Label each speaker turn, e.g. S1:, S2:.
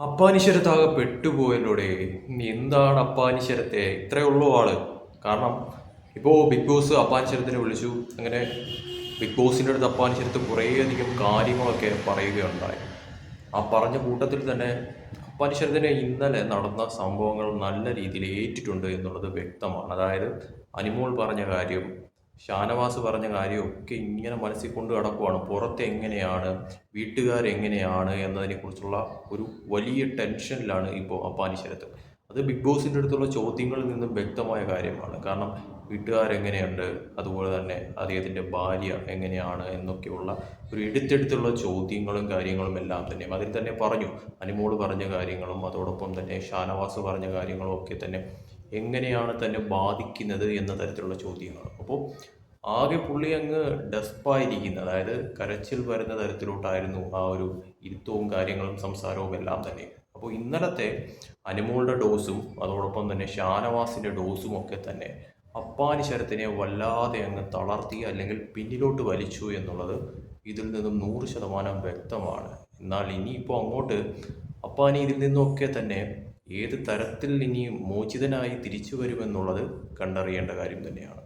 S1: അപ്പാനിശ്വരത്താകെ പെട്ടുപോയല്ലോടെ എന്താണ് അപ്പാനിശ്വരത്തെ? ഇത്രയേ ഉള്ളൂ ആൾ. കാരണം ഇപ്പോൾ ബിഗ് ബോസ് അപ്പാനിശ്വരത്തിനെ വിളിച്ചു. അങ്ങനെ ബിഗ് ബോസിന്റെ അടുത്ത് അപ്പാനിശ്വരത്ത് കുറേയധികം കാര്യങ്ങളൊക്കെ പറയുകയുണ്ടായി. ആ പറഞ്ഞ കൂട്ടത്തിൽ തന്നെ അപ്പാനിശ്വരത്തിന് ഇന്നലെ നടന്ന സംഭവങ്ങൾ നല്ല രീതിയിൽ ഏറ്റിട്ടുണ്ട് എന്നുള്ളത് വ്യക്തമാണ്. അതായത് അനിമോൾ പറഞ്ഞ കാര്യം ഷാനവാസ് പറഞ്ഞ കാര്യമൊക്കെ ഇങ്ങനെ മനസ്സിൽ കൊണ്ട് കിടക്കുവാണ് പുറത്ത് എങ്ങനെയാണ്? വീട്ടുകാരെങ്ങനെയാണ് എന്നതിനെക്കുറിച്ചുള്ള ഒരു വലിയ ടെൻഷനിലാണ് ഇപ്പോൾ അപ്പാനി ശരത്ത്. അത് ബിഗ് ബോസിന്റെ അടുത്തുള്ള ചോദ്യങ്ങളിൽ നിന്നും വ്യക്തമായ കാര്യമാണ്. കാരണം വീട്ടുകാരെങ്ങനെയുണ്ട് അതുപോലെ തന്നെ അദ്ദേഹത്തിന്റെ ഭാര്യ എങ്ങനെയാണ്? എന്നൊക്കെയുള്ള ഒരു എടുത്തെടുത്തുള്ള ചോദ്യങ്ങളും കാര്യങ്ങളും എല്ലാം തന്നെ അതിൽ തന്നെ പറഞ്ഞു. അനിമോൾ പറഞ്ഞ കാര്യങ്ങളും അതോടൊപ്പം തന്നെ ഷാനവാസ് പറഞ്ഞ കാര്യങ്ങളും ഒക്കെ തന്നെ എങ്ങനെയാണ് തന്നെ ബാധിക്കുന്നത് എന്ന തരത്തിലുള്ള ചോദ്യങ്ങൾ അപ്പോൾ ആകെ പുള്ളി അങ്ങ് ഡെസ്പായിരിക്കുന്ന അതായത് കരച്ചിൽ വരുന്ന തരത്തിലോട്ടായിരുന്നു ആ ഒരു ഇരുത്തവും കാര്യങ്ങളും സംസാരവും എല്ലാം തന്നെ. അപ്പോൾ ഇന്നലത്തെ അനുമോളുടെ ഡോസും അതോടൊപ്പം തന്നെ ഷാനവാസിന്റെ ഡോസും ഒക്കെ തന്നെ അപ്പാനി ശരത്തിനെ വല്ലാതെ അങ്ങ് തളർത്തി അല്ലെങ്കിൽ പിന്നിലോട്ട് വലിച്ചു എന്നുള്ളത് ഇതിൽ നിന്നും നൂറ് ശതമാനം വ്യക്തമാണ്. എന്നാൽ ഇനിയിപ്പോൾ അങ്ങോട്ട് അപ്പാനി ഇതിൽ നിന്നൊക്കെ തന്നെ ഏത് തരത്തിൽ ഇനി മോചിതനായി തിരിച്ചു വരുമെന്നുള്ളത് കണ്ടറിയേണ്ട കാര്യം തന്നെയാണ്.